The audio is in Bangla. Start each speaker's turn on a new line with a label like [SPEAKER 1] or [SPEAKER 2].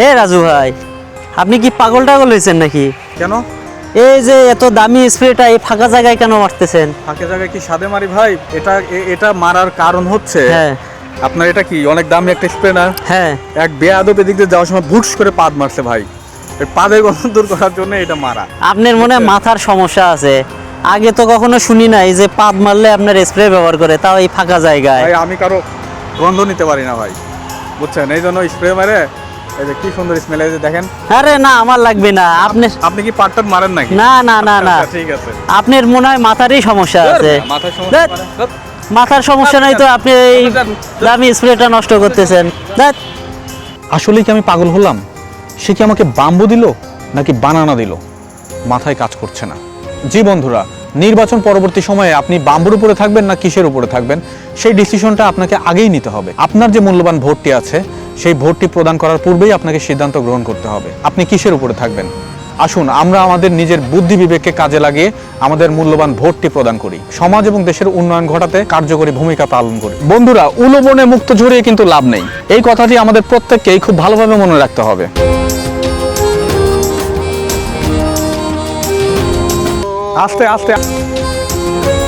[SPEAKER 1] হে রাজু ভাই আপনি কি পাগল টাগল হয়েছেন নাকি?
[SPEAKER 2] কেন?
[SPEAKER 1] এই যে এত দামি স্প্রেটা এই ফাঁকা জায়গায় কেন মারতেছেন?
[SPEAKER 2] ফাঁকা জায়গায় কি সাদে মারি ভাই? এটা এটা মারার কারণ হচ্ছে
[SPEAKER 1] হ্যাঁ।
[SPEAKER 2] আপনার এটা কি অনেক দামি একটা স্প্রে না?
[SPEAKER 1] হ্যাঁ।
[SPEAKER 2] এক বেয়াদব এদিক দিয়ে যাওয়ার সময় ভুটস করে পাদ মারছে ভাই। পাদের গন্ধ দূর করার জন্য এটা মারা।
[SPEAKER 1] আপনার মনে মাথার সমস্যা আছে। আগে তো কখনো শুনি নাই যে পাদ মারলে আপনার স্প্রে ব্যবহার করে তাও এই ফাঁকা জায়গায়।
[SPEAKER 2] ভাই আমি কারও গন্ধ নিতে পারি না ভাই। বুঝছেন? এই জন্য স্প্রে মারে এই যে কি সুন্দর স্মেল এই যে দেখেন।
[SPEAKER 1] আরে না আমার লাগবে না। আপনি
[SPEAKER 2] আপনি কি পাটটার মারেন নাকি?
[SPEAKER 1] না না না না।
[SPEAKER 2] আচ্ছা, ঠিক আছে।
[SPEAKER 1] আপনার মনে হয় মাথারই সমস্যা আছে।
[SPEAKER 2] মাথার সমস্যা
[SPEAKER 1] ধ্যাৎ,
[SPEAKER 2] মানে?
[SPEAKER 1] মাথার সমস্যা নাই তো আপনি এই দামি স্প্রেটা নষ্ট করতেছেন।
[SPEAKER 3] আসলেই কি আমি পাগল হলাম? সে কি আমাকে বাম্বু দিল নাকি বানানা দিল? মাথায় কাজ করছে না। জি বন্ধুরা নির্বাচন পরবর্তী সময়ে আপনি বাম্বুর উপরে থাকবেন না কিসের উপরে থাকবেন? সেই ডিসিশনটা আপনাকে আগেই নিতে হবে। আপনার যে মূল্যবান ভোটটি আছে সেই ভোটটি প্রদান করার পূর্বেই আপনাকে সিদ্ধান্ত গ্রহণ করতে হবে। আপনি কিসের উপরে থাকবেন? আসুন, আমরা আমাদের নিজের বুদ্ধি বিবেককে কাজে লাগিয়ে আমাদের মূল্যবান ভোটটি প্রদান করি। সমাজ এবং দেশের উন্নয়ন ঘটাতে কার্যকরী ভূমিকা পালন করি। বন্ধুরা, উলোবনে মুক্ত ঝরিয়ে কিন্তু লাভ নেই। এই কথাটি আমাদের প্রত্যেককেই খুব ভালোভাবে মনে রাখতে হবে।
[SPEAKER 2] আস্তে আস্তে